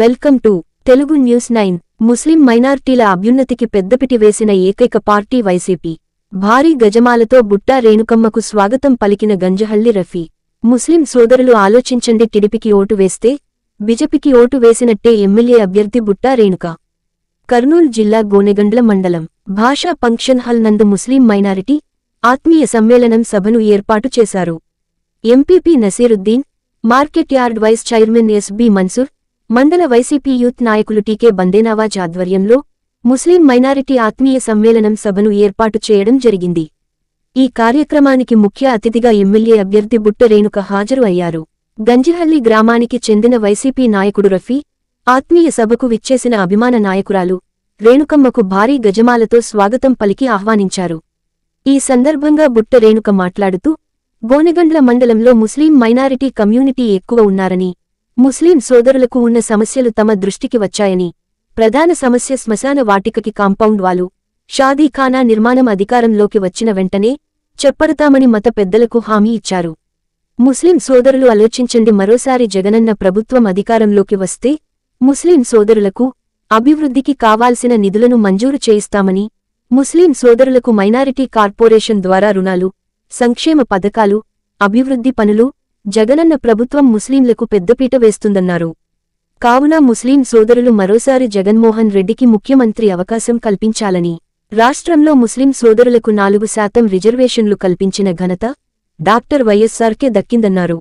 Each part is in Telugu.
Welcome to Telugu news nine. Muslim మైనార్టీల అభ్యున్నతికి పెద్దపిటి వేసిన ఏకైక పార్టీ వైసీపీ. భారీ గజమాలతో బుట్టా రేణుకమ్మకు స్వాగతం పలికిన గంజహల్లి రఫీ. ముస్లిం సోదరులు ఆలోచించండి టిడిపికి ఓటు వేస్తే బిజెపికి ఓటు వేసినట్టే ఎమ్మెల్యే అభ్యర్థి బుట్టా రేణుక. కర్నూలు జిల్లా గోనెగండ్ల మండలం. భాషా ఫంక్షన్ హాల్ నందు ముస్లిం మైనారిటీ ఆత్మీయ సమ్మేళనం సభను ఏర్పాటు చేశారు. MPP Naseeruddin market yard vice chairman S B Mansoor మండల వైసీపీ యూత్ నాయకులు టీకే బందేనావాజ్ ఆధ్వర్యంలో ముస్లిం మైనారిటీ ఆత్మీయ సమ్మేళనం సభను ఏర్పాటు చేయడం జరిగింది. ఈ కార్యక్రమానికి ముఖ్య అతిథిగా ఎమ్మెల్యే అభ్యర్థి బుట్ట రేణుక హాజరు అయ్యారు. గంజిహల్లి గ్రామానికి చెందిన వైసీపీ నాయకుడు రఫీ ఆత్మీయ సభకు విచ్చేసిన అభిమాన నాయకురాలు రేణుకమ్మకు భారీ గజమాలతో స్వాగతం పలికి ఆహ్వానించారు. ఈ సందర్భంగా బుట్ట రేణుక మాట్లాడుతూ గోనెగండ్ల మండలంలో ముస్లిం మైనారిటీ కమ్యూనిటీ ఎక్కువ ఉన్నారని ముస్లిం సోదరులకు ఉన్న సమస్యలు తమ దృష్టికి వచ్చాయని ప్రధాన సమస్య శ్మశాన వాటికకి కాంపౌండ్ వాలు షాదీఖానా నిర్మాణం అధికారంలోకి వచ్చిన వెంటనే చెప్పడతామని మత పెద్దలకు హామీ ఇచ్చారు. ముస్లిం సోదరులు ఆలోచించండి మరోసారి జగనన్న ప్రభుత్వం అధికారంలోకి వస్తే ముస్లిం సోదరులకు అభివృద్ధికి కావాల్సిన నిధులను మంజూరు చేయిస్తామని ముస్లిం సోదరులకు మైనారిటీ కార్పొరేషన్ ద్వారా రుణాలు సంక్షేమ పథకాలు అభివృద్ధి పనులు జగనన్న ప్రభుత్వం ముస్లింలకు పెద్దపీట వేస్తుందన్నారు. కావున ముస్లిం సోదరులు మరోసారి జగన్మోహన్ రెడ్డికి ముఖ్యమంత్రి అవకాశం కల్పించాలని రాష్ట్రంలో ముస్లిం సోదరులకు నాలుగు శాతం రిజర్వేషన్లు కల్పించిన ఘనత డాక్టర్ వైఎస్సార్కే దక్కిందన్నారు.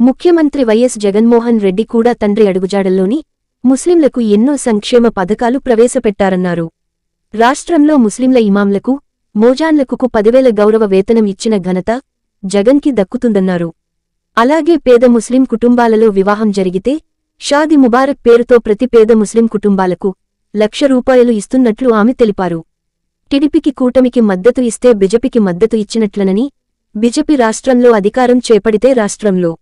ముఖ్యమంత్రి వైఎస్ జగన్మోహన్ రెడ్డి కూడా తండ్రి అడుగుజాడల్లోని ముస్లింలకు ఎన్నో సంక్షేమ పథకాలు ప్రవేశపెట్టారన్నారు. రాష్ట్రంలో ముస్లింల ఇమాంలకు మోజాన్లకు పదివేల గౌరవ వేతనం ఇచ్చిన ఘనత జగన్కి దక్కుతుందన్నారు. అలాగే పేద ముస్లిం కుటుంబాలలో వివాహం జరిగితే షాది ముబారక్ పేరుతో ప్రతి పేద ముస్లిం కుటుంబాలకు లక్ష రూపాయలు ఇస్తున్నట్లు ఆమె తెలిపారు. టిడిపికి కూటమికి మద్దతు ఇస్తే బిజెపికి మద్దతు ఇచ్చినట్లనని బిజెపి రాష్ట్రంలో అధికారం చేపడితే రాష్ట్రంలో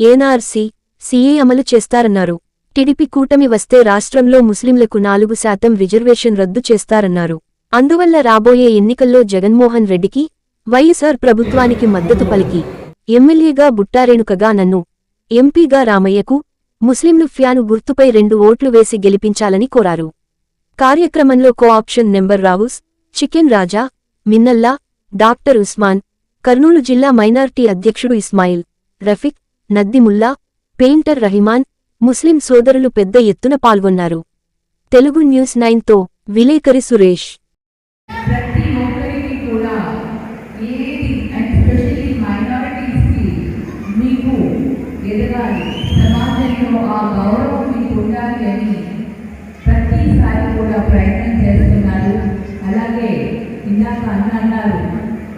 ఏనార్సీ సీఏ అమలు చేస్తారన్నారు. టిడిపి కూటమి వస్తే రాష్ట్రంలో ముస్లింలకు నాలుగు శాతం రిజర్వేషన్ రద్దు చేస్తారన్నారు. అందువల్ల రాబోయే ఎన్నికల్లో జగన్మోహన్ రెడ్డికి వైఎస్ఆర్ ప్రభుత్వానికి మద్దతు పలికి. ఎమ్మెల్యేగా బుట్టారేణుకగా నన్ను ఎంపీగా రామయ్యకు ముస్లింలు ఫ్యాను గుర్తుపై రెండు ఓట్లు వేసి గెలిపించాలని కోరారు. కార్యక్రమంలో కోఆప్షన్ నెంబర్ రావుస్ చికెన్ రాజా మిన్నల్లా డాక్టర్ ఉస్మాన్ కర్నూలు జిల్లా మైనార్టీ అధ్యక్షుడు ఇస్మాయిల్ రఫిక్ నద్దిముల్లా పెయింటర్ రహిమాన్ ముస్లిం సోదరులు పెద్ద ఎత్తున పాల్గొన్నారు. తెలుగు న్యూస్ నైన్తో విలేకరి సురేష్.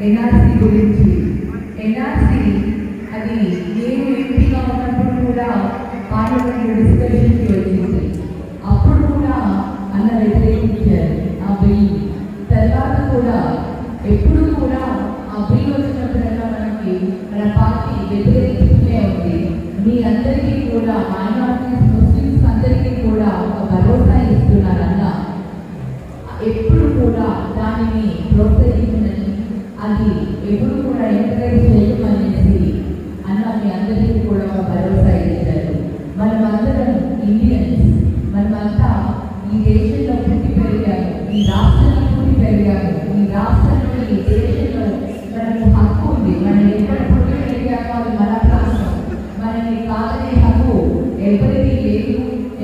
ఎన్ఆర్సీ గురించి. ఎన్ఆర్సీ అది నేను ఎంపీగా ఉన్నప్పుడు కూడా పార్లమెంట్లో డిస్కషన్కి వచ్చింది. అప్పుడు కూడా అన్న వ్యతిరేకించారు ఆ బిల్. తర్వాత కూడా ఎప్పుడు కూడా ఆ బిల్ వచ్చినప్పుడల్లా మనకి మన పార్టీ వ్యతిరేక ఇండియన్స్ మనమంతా ఈ దేశంలో పుట్టి పెరిగారు ఈ రాష్ట్రంలో పుట్టి పెరిగారు ఈ రాష్ట్రంలో ఈ దేశంలో మనకు హక్కు ఉంది. మనం ఎక్కడ పుట్టి పెరిగామో అది మన ప్రాంతం. మనకి కాదనే హక్కు ఎవరికి లేదు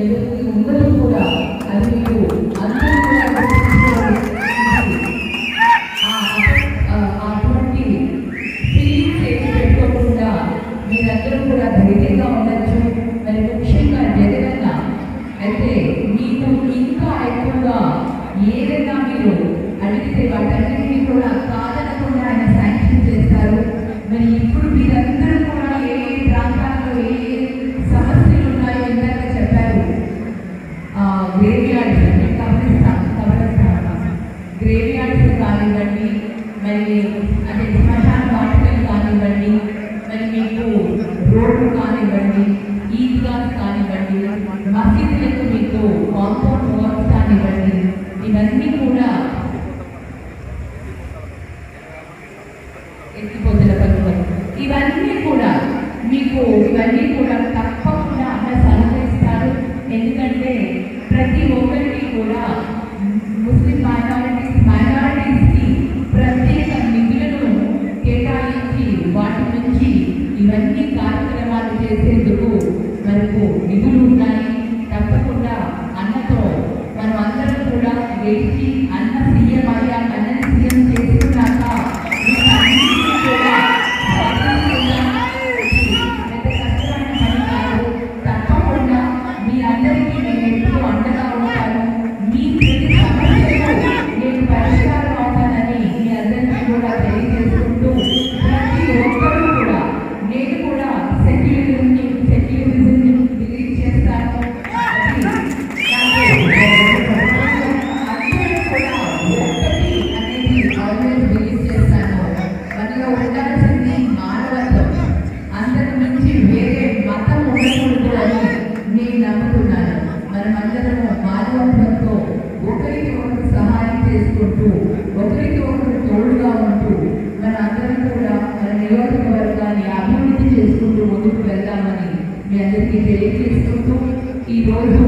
ఎవరికి ఉండదు కూడా అది మీకు అందరూ అటువంటి ఫీలింగ్స్ ఏమి పెట్టుకోకుండా మీరందరూ కూడా ధైర్యంగా ఉండొచ్చు. మరి అయితే మీకు ఇంకా ఎక్కువగా ఏదైనా మీరు అడిగితే వాటన్నిటినీ కూడా ఇవన్నీ కూడా ఎత్తిపోతుల పథకం ఇవన్నీ కూడా మీకు ఇవన్నీ కూడా తప్పకుండా అన్న సలహా ఎందుకంటే ప్రతి ఒక్కరికి కూడా ముస్లిం మైనారిటీస్ అభివృద్ధి చేసుకుంటూ ముందుకు వెళ్దామని మీ అందరికీ తెలియజేసుకుంటూ ఈరోజు